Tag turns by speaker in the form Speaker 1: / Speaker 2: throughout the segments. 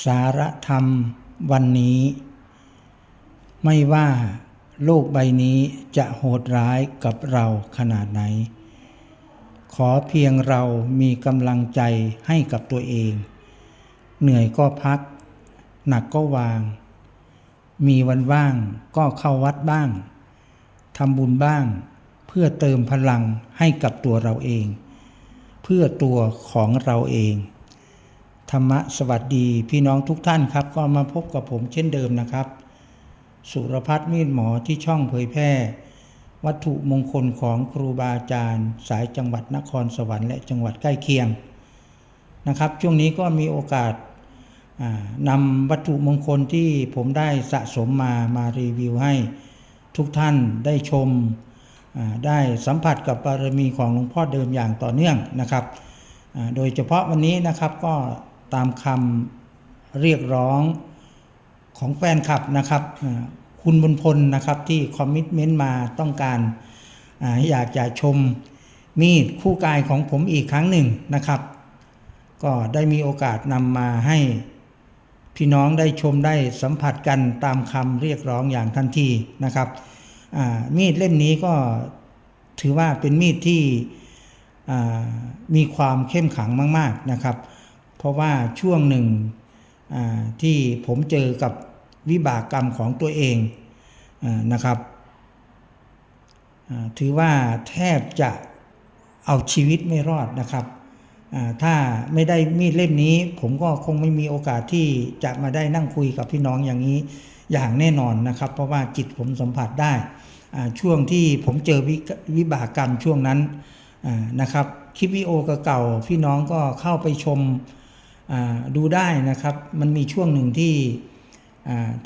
Speaker 1: สารธรรมวันนี้ ไม่ว่าโลกใบนี้จะโหดร้ายกับเราขนาดไหน ขอเพียงเรามีกำลังใจให้กับตัวเอง เหนื่อยก็พัก หนักก็วาง มีวันว่างก็เข้าวัดบ้างทำบุญบ้าง เพื่อเติมพลังให้กับตัวเราเอง เพื่อตัวของเราเอง ธรรมะสวัสดีพี่น้องทุกท่านครับ ก็มาพบกับผมเช่นเดิมนะครับ สุรพัฒน์มีดหมอที่ช่องเผยแพร่ วัตถุมงคลของครูบาอาจารย์ สายจังหวัดนครสวรรค์และจังหวัดใกล้เคียงนะครับ ช่วงนี้ก็มีโอกาสนำวัตถุมงคลที่ผมได้สะสมมามารีวิวให้ทุกท่านได้ชมได้สัมผัสกับบารมีของหลวงพ่อเดิมอย่างต่อเนื่องนะครับ โดยเฉพาะวันนี้นะครับก็ ตามคำเรียกร้องของแฟนคลับนะครับคุณบุญพลนะครับที่คอมมิชเมนต์มาต้องการออยากจะชมมีดคู่กายของผมอีกครั้งหนึ่งนะครับ ก็ได้มีโอกาสนำมาให้พี่น้องได้ชมได้สัมผัสกันตามคำเรียกร้องอย่างทันทีนะครับมีดเล่มนี้ก็ถือว่าเป็นมีดที่มีความเข้มขังมาก ๆนะครับ เพราะว่าช่วงหนึ่งที่ผมเจอกับวิบากกรรมของตัวเองอนะครับ ถือว่าแทบจะเอาชีวิตไม่รอดนะครับ ถ้าไม่ได้มีดเล่มนี้ ผมก็คงไม่มีโอกาสที่จะมาได้นั่งคุยกับพี่น้องอย่างนี้อย่างแน่นอนนะครับ เพราะว่าจิตผมสัมผัสได้ช่วงที่ผมเจอวิวิบากกรรมช่วงนั้นนะครับ คลิปวิดีโอเก่าๆพี่น้องก็เข้าไปชม ดูได้นะครับ มันมีช่วงหนึ่งที่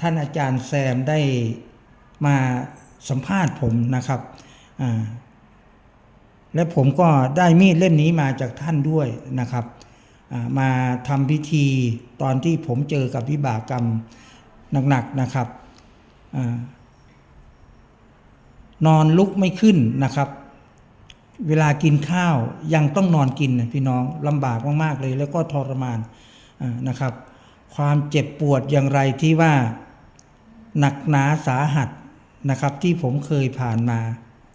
Speaker 1: ท่านอาจารย์แซมได้มาสัมภาษณ์ผมนะครับ และผมก็ได้มีดเล่มนี้มาจากท่านด้วยนะครับ มาทำพิธีตอนที่ผมเจอกับวิบากกรรมหนักๆนะครับอนอนลุกไม่ขึ้นนะครับ เวลากินข้าวยังต้องนอนกินพี่น้องลำบากมากๆเลย แล้วก็ทรมานนะครับ ความเจ็บปวดอย่างไรที่ว่าหนักหนาสาหัสนะครับ ที่ผมเคยผ่านมา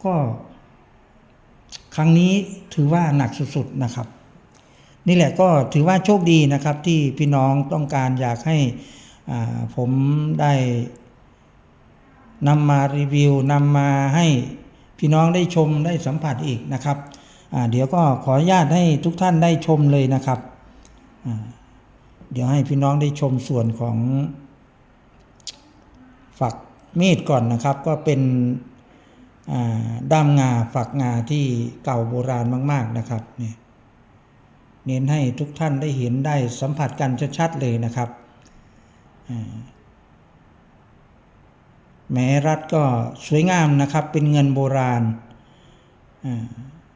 Speaker 1: ก็ ครั้งนี้ถือว่าหนักสุดๆนะครับ นี่แหละก็ถือว่าโชคดีนะครับ ที่พี่น้องต้องการอยากให้ผมได้นำมารีวิวนำมาให้ พี่น้องได้ชมได้สัมผัสอีกนะครับเดี๋ยวก็ขออนุญาตให้ทุกท่านได้ชมเลยนะครับ เดี๋ยวให้พี่น้องได้ชมส่วนของฝักมีดก่อนนะครับ ก็เป็นด้ามงาฝักงาที่เก่าโบราณมาก ๆนะครับเนี่ยเน้นให้ทุกท่านได้เห็นได้สัมผัสกันชัดๆเลยนะครับ แม้รัดก็สวยงามนะครับ เป็นเงินโบราณ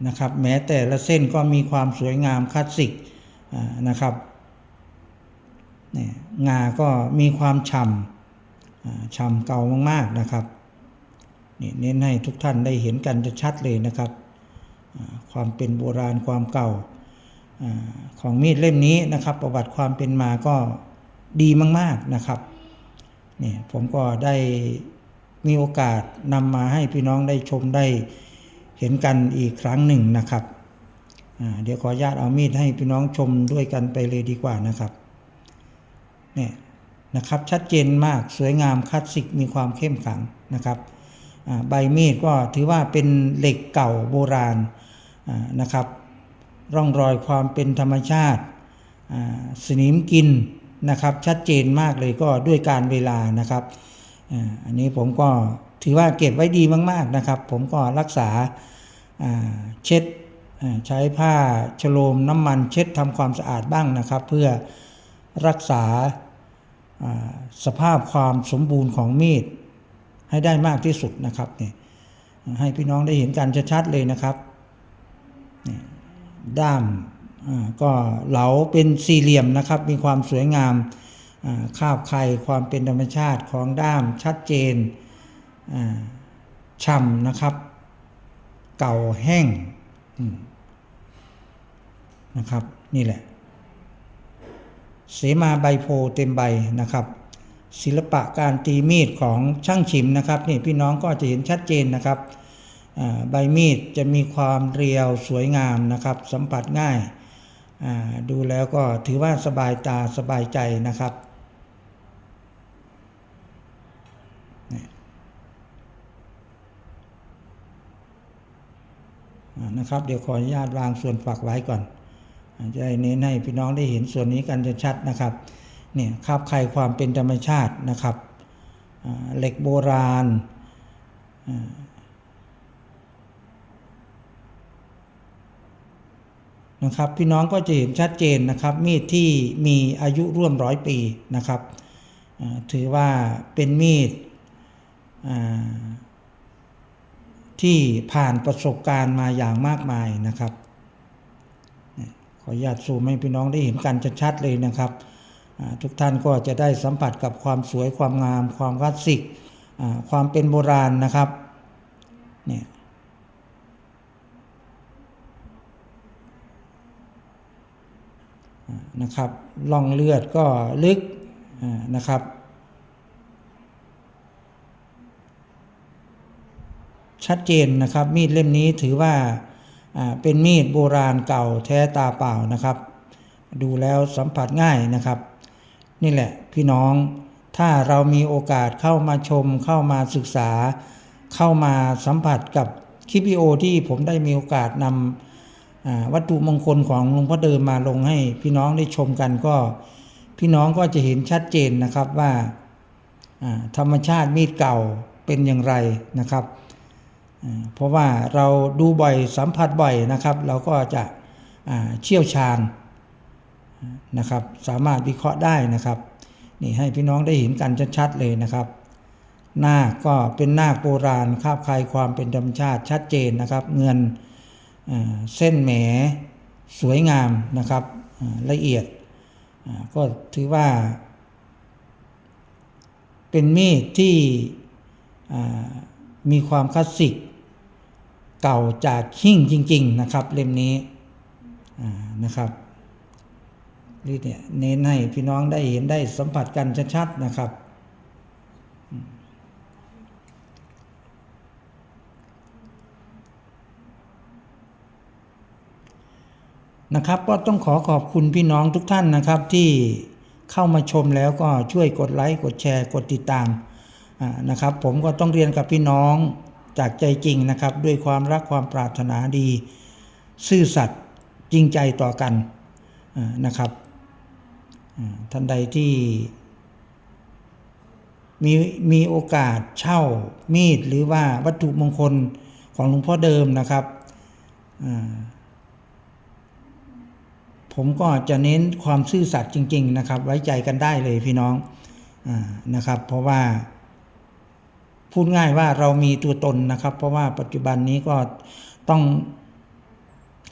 Speaker 1: นะครับ แม้แต่ละเส้นก็มีความสวยงามคลาสสิกนะครับเนี่ยงาก็มีความฉ่ำฉ่ำเก่ามากๆนะครับนี่เน้นให้ทุกท่านได้เห็นกันจะชัดเลยนะครับ ความเป็นโบราณความเก่าอาของมีดเล่มนี้นะครับ ประวัติความเป็นมาก็ดีมาก ๆนะครับเนี่ยผมก็ได้ มีโอกาสนำมาให้พี่น้องได้ชมได้เห็นกันอีกครั้งหนึ่งนะครับ เดี๋ยวขอญาตเอามีดให้พี่น้องชมด้วยกันไปเลยดีกว่านะครับเนี่ยนะครับชัดเจนมากสวยงามคลาสสิกมีความเข้มขังนะครับใบมีดก็ถือว่าเป็นเหล็กเก่าโบราณนะครับ ร่องรอยความเป็นธรรมชาติสนิมกินนะครับชัดเจนมากเลยก็ด้วยการเวลานะครับ อันนี้ผมก็ถือว่าเก็บไว้ดีมาก ๆนะครับ ผมก็รักษาเช็ดใช้ผ้าฉโลมน้ำมันเช็ดทำความสะอาดบ้างนะครับ เพื่อรักษาสภาพความสมบูรณ์ของมีดให้ได้มากที่สุดนะครับเนี่ยให้พี่น้องได้เห็นกันชัดๆเลยนะครับด้ามก็เหลาเป็นสี่เหลี่ยมนะครับ มีความสวยงาม อ่าคาบไข่ความเป็นธรรมชาติของด้ามชัดเจนช่ำนะครับ เก่าแห้งนะครับ นี่แหละ เสมาใบโพเต็มใบนะครับ ศิลปะการตีมีดของช่างฉิมนะครับนี่พี่น้องก็จะเห็นชัดเจนนะครับใบมีดจะมีความเรียวสวยงามนะครับ สัมผัสง่าย ดูแล้วก็ถือว่าสบายตาสบายใจนะครับ นะครับ เดี๋ยวขออนุญาตวางส่วนฝักไว้ก่อนจะเน้นให้พี่น้องได้เห็นส่วนนี้กันชัดนะครับเนี่ยคาบใครความเป็นธรรมชาตินะครับเหล็กโบราณนะครับพี่น้องก็จะเห็นชัดเจนนะครับ มีดที่มีอายุร่วมร้อยปีนะครับถือว่าเป็นมีดอ่า ที่ผ่านประสบการณ์มาอย่างมากมายนะครับ ขออนุญาตซูมให้พี่น้องได้เห็นกันชัดๆเลยนะครับ ทุกท่านก็จะได้สัมผัสกับความสวยความงาม ความคลาสสิกความเป็นโบราณนะครับเนี่ยนะครับล่องเลือดก็ลึกนะครับ ชัดเจนนะครับ มีดเล่มนี้ถือว่าเป็นมีดโบราณเก่าแท้ตาเปล่านะครับ ดูแล้วสัมผัสง่ายนะครับ นี่แหละพี่น้องถ้าเรามีโอกาสเข้ามาชม เข้ามาศึกษา เข้ามาสัมผัสกับคลิปวิดีโอที่ผมได้มีโอกาสนำวัตถุมงคลของหลวงพ่อเดิมมาลงให้พี่น้องได้ชมกันก็ พี่น้องก็จะเห็นชัดเจนนะครับว่าธรรมชาติมีดเก่าเป็นอย่างไรนะครับ เพราะว่าเราดูบ่อยสัมผัสบ่อยนะครับ เราก็จะเชี่ยวชาญนะครับ สามารถวิเคราะห์ได้นะครับนี่ให้พี่น้องได้เห็นกันชัดๆเลยนะครับนาคก็เป็นนาคโบราณคาบคลายความเป็นธรรมชาติชัดเจนนะครับ เงินเส้นแหมสวยงามนะครับละเอียดก็ถือว่า เป็นมีดที่มีความคลาสสิก เก่าจากขิ้งจริง ๆ นะครับ เล่มนี้นะครับนี่เนี่ยเน้นให้พี่น้องได้เห็นได้สัมผัสกันชัดๆนะครับ นะครับ ก็ต้องขอขอบคุณพี่น้องทุกท่านนะครับ ที่เข้ามาชมแล้วก็ช่วยกดไลค์กดแชร์กดติดตามนะครับ ผมก็ต้องเรียนกับพี่น้อง จากใจจริงนะครับ ด้วยความรักความปรารถนาดี ซื่อสัตย์จริงใจต่อกันนะครับท่านใดที่มีมีโอกาสเช่ามีดหรือว่าวัตถุมงคลของหลวงพ่อเดิมนะครับ ผมก็จะเน้นความซื่อสัตย์จริง ๆ นะครับ ไว้ใจกันได้เลยพี่น้องอนะครับ เพราะว่า พูดง่ายว่าเรามีตัวตนนะครับ เพราะว่าปัจจุบันนี้ก็ต้อง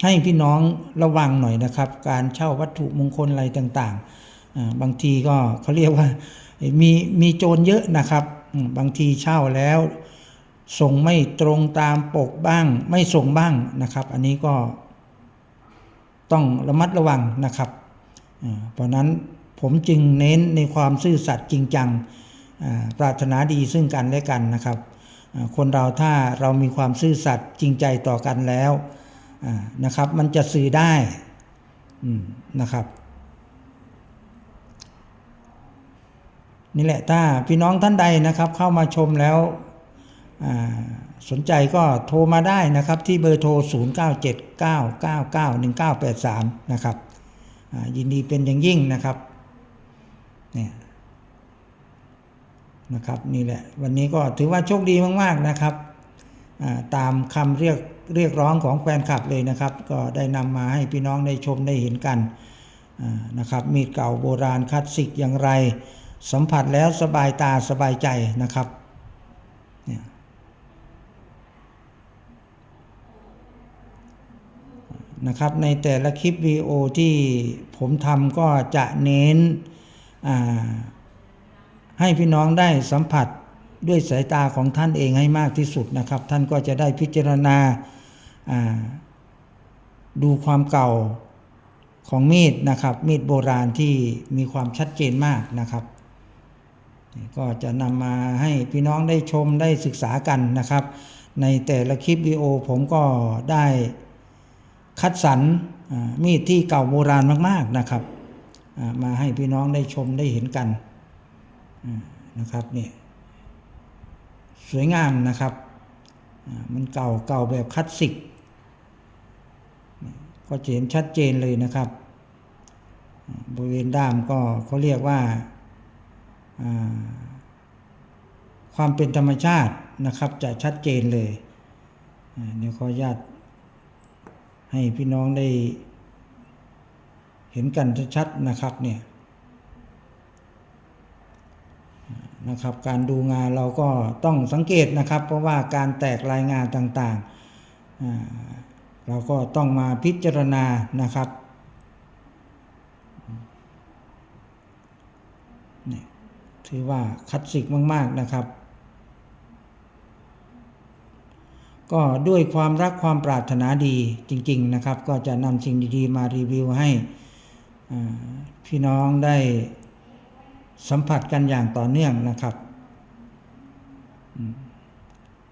Speaker 1: ให้พี่น้องระวังหน่อยนะครับ การเช่าวัตถุมงคลอะไรต่างๆ บางทีก็เขาเรียกว่ามีมีโจรเยอะนะครับ บางทีเช่าแล้ว ส่งไม่ตรงตามปกบ้าง ไม่ส่งบ้างนะครับ อันนี้ก็ต้องระมัดระวังนะครับ เพราะนั้นผมจึงเน้นในความซื่อสัตย์จริงจัง ปรารถนาดีซึ่งกันและกันนะครับ คนเราถ้าเรามีความซื่อสัตย์จริงใจต่อกันแล้วอ่านะครับ มันจะสื่อได้อืมนะครับนี่แหละถ้าพี่น้องท่านใดนะครับ เข้ามาชมแล้วอ่าสนใจก็โทรมาได้นะครับ ที่เบอร์โทร 0979991983 นะครับอ่ายินดีเป็นอย่างยิ่งนะครับเนี่ย นะครับนี่แหละวันนี้ก็ถือว่าโชคดีมากๆนะครับตามคำเรียกเรียกร้องของแฟนคลับเลยนะครับ ก็ได้นำมาให้พี่น้องได้ชมได้เห็นกันนะครับมีดเก่าโบราณคลาสสิกอย่างไร สัมผัสแล้วสบายตาสบายใจนะครับเนี่ยนะครับในแต่ละคลิปวิดีโอที่ผมทำก็จะเน้นอ่า ให้พี่น้องได้สัมผัสด้วยสายตาของท่านเองให้มากที่สุดนะครับ ท่านก็จะได้พิจารณาาดูความเก่าของมีดนะครับ มีดโบราณที่มีความชัดเจนมากนะครับ ก็จะนำมาให้พี่น้องได้ชมได้ศึกษากันนะครับ ในแต่ละคลิปวิดีโอผมก็ได้คัดสรรมีดที่เก่าโบราณมากๆนะครับามาให้พี่น้องได้ชมได้เห็นกัน นะครับเนี่ยสวยงามนะครับมันเก่าเก่าแบบคลาสสิกก็เห็นชัดเจนเลยนะครับ บริเวณด้ามก็เขาเรียกว่าความเป็นธรรมชาตินะครับ จะชัดเจนเลยเดี๋ยวขออนุญาตให้พี่น้องได้เห็นกันชัดๆนะครับเนี่ยอ่า นะครับ การดูงานเราก็ต้องสังเกตนะครับ เพราะว่าการแตกรายงานต่างๆอ่าเราก็ต้องมาพิจารณานะครับถือว่าคลาสสิกมาก ๆนะครับ ก็ด้วยความรักความปรารถนาดีจริง ๆนะครับ ก็จะนำสิ่งดีๆ มารีวิวให้พี่น้องได้ สัมผัสกันอย่างต่อเนื่องนะครับ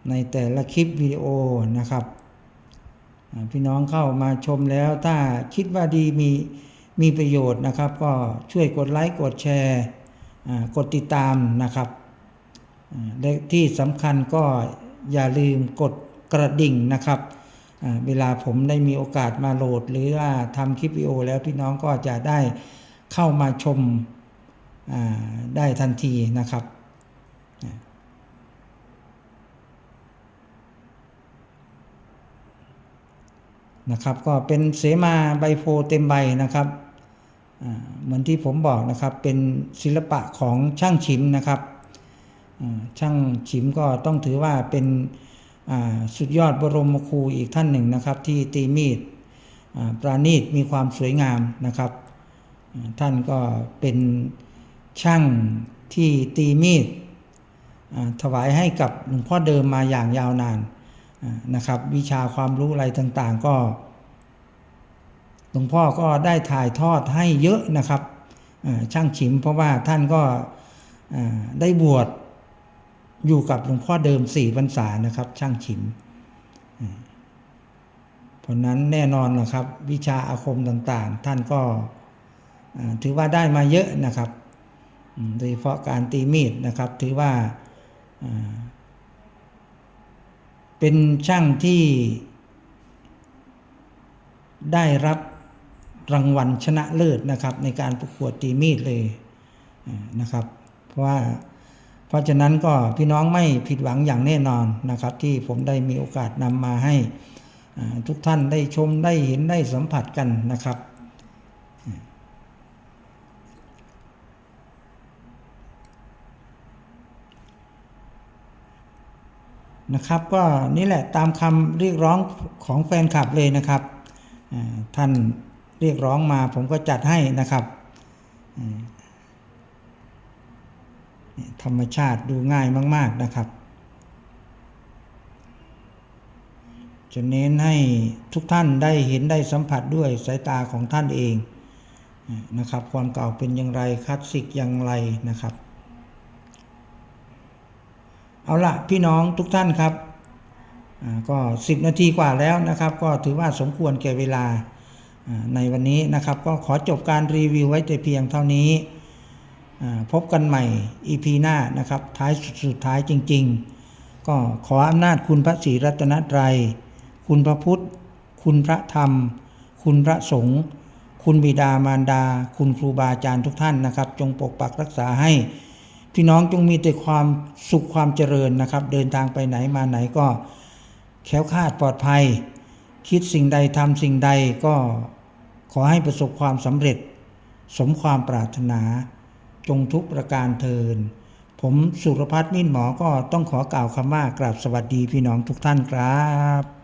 Speaker 1: ในแต่ละคลิปวิดีโอนะครับ พี่น้องเข้ามาชมแล้วถ้าคิดว่าดีมีมีประโยชน์นะครับ ก็ช่วยกดไลค์กดแชร์กดติดตามนะครับและที่สำคัญก็อย่าลืมกดกระดิ่งนะครับ เวลาผมได้มีโอกาสมาโหลด หรือว่าทำคลิปวิดีโอแล้วพี่น้องก็จะได้เข้ามาชม ได้ทันทีนะครับนะครับ ก็เป็นเสมาใบโพเต็มใบนะครับเหมือนที่ผมบอกนะครับเป็นศิลปะของช่างฉิมนะครับช่างฉิมก็ต้องถือว่าเป็นสุดยอดบรมครูอีกท่านหนึ่งนะครับ ที่ตีมีดปราณีตมีความสวยงามนะครับ ท่านก็เป็น ช่างที่ตีมีดถวายให้กับหลวงพ่อเดิมมาอย่างยาวนานนะครับ วิชาความรู้อะไรต่างๆ ก็หลวงพ่อก็ได้ถ่ายทอดให้เยอะนะครับช่างฉิมเพราะว่าท่านก็ได้บวชอยู่กับหลวงพ่อเดิมสี่พรรษานะครับ ช่างฉิมเพราะนั้นแน่นอนนะครับ วิชาอาคมต่างๆ ท่านก็ถือว่าได้มาเยอะนะครับ โดยเฉพาะการตีมีดนะครับ ถือว่าเป็นช่างที่ได้รับรางวัลชนะเลิศนะครับ ในการประกวดตีมีดเลยนะครับ เพราะว่าเพราะฉะนั้นก็พี่น้องไม่ผิดหวังอย่างแน่นอนนะครับ ที่ผมได้มีโอกาสนำมาให้ทุกท่านได้ชมได้เห็นได้สัมผัสกันนะครับ นะครับ ก็นี่แหละตามคำเรียกร้องของแฟนคลับเลยนะครับท่านเรียกร้องมาผมก็จัดให้นะครับธรรมชาติดูง่ายมาก ๆนะครับ จะเน้นให้ทุกท่านได้เห็นได้สัมผัสด้วยสายตาของท่านเองนะครับ ความเก่าเป็นอย่างไรคลาสสิกอย่างไรนะครับ เอาละพี่น้องทุกท่านครับก็ 10 นาทีกว่าแล้วนะครับ ก็ถือว่าสมควรแก่เวลาอ่าในวันนี้นะครับ ก็ขอจบการรีวิวไว้แต่เพียงเท่านี้ พบกันใหม่ EP หน้านะครับ ท้ายสุดสุดท้ายจริง ๆ ก็ขออำนาจคุณพระศรีรัตนตรัย คุณพระพุทธ คุณพระธรรม คุณพระสงฆ์คุณบิดามารดา คุณครูบาอาจารย์ทุกท่านนะครับ จงปกปักรักษาให้ พี่น้องจงมีแต่ความสุขความเจริญนะครับ เดินทางไปไหนมาไหนก็แคล้วคาดปลอดภัย คิดสิ่งใดทำสิ่งใดก็ขอให้ประสบความสำเร็จ สมความปรารถนา จงทุกประการเทิน ผมสุรพัฒน์มิ่นหมอก็ต้องขอกล่าวคำว่ากราบสวัสดีพี่น้องทุกท่านครับ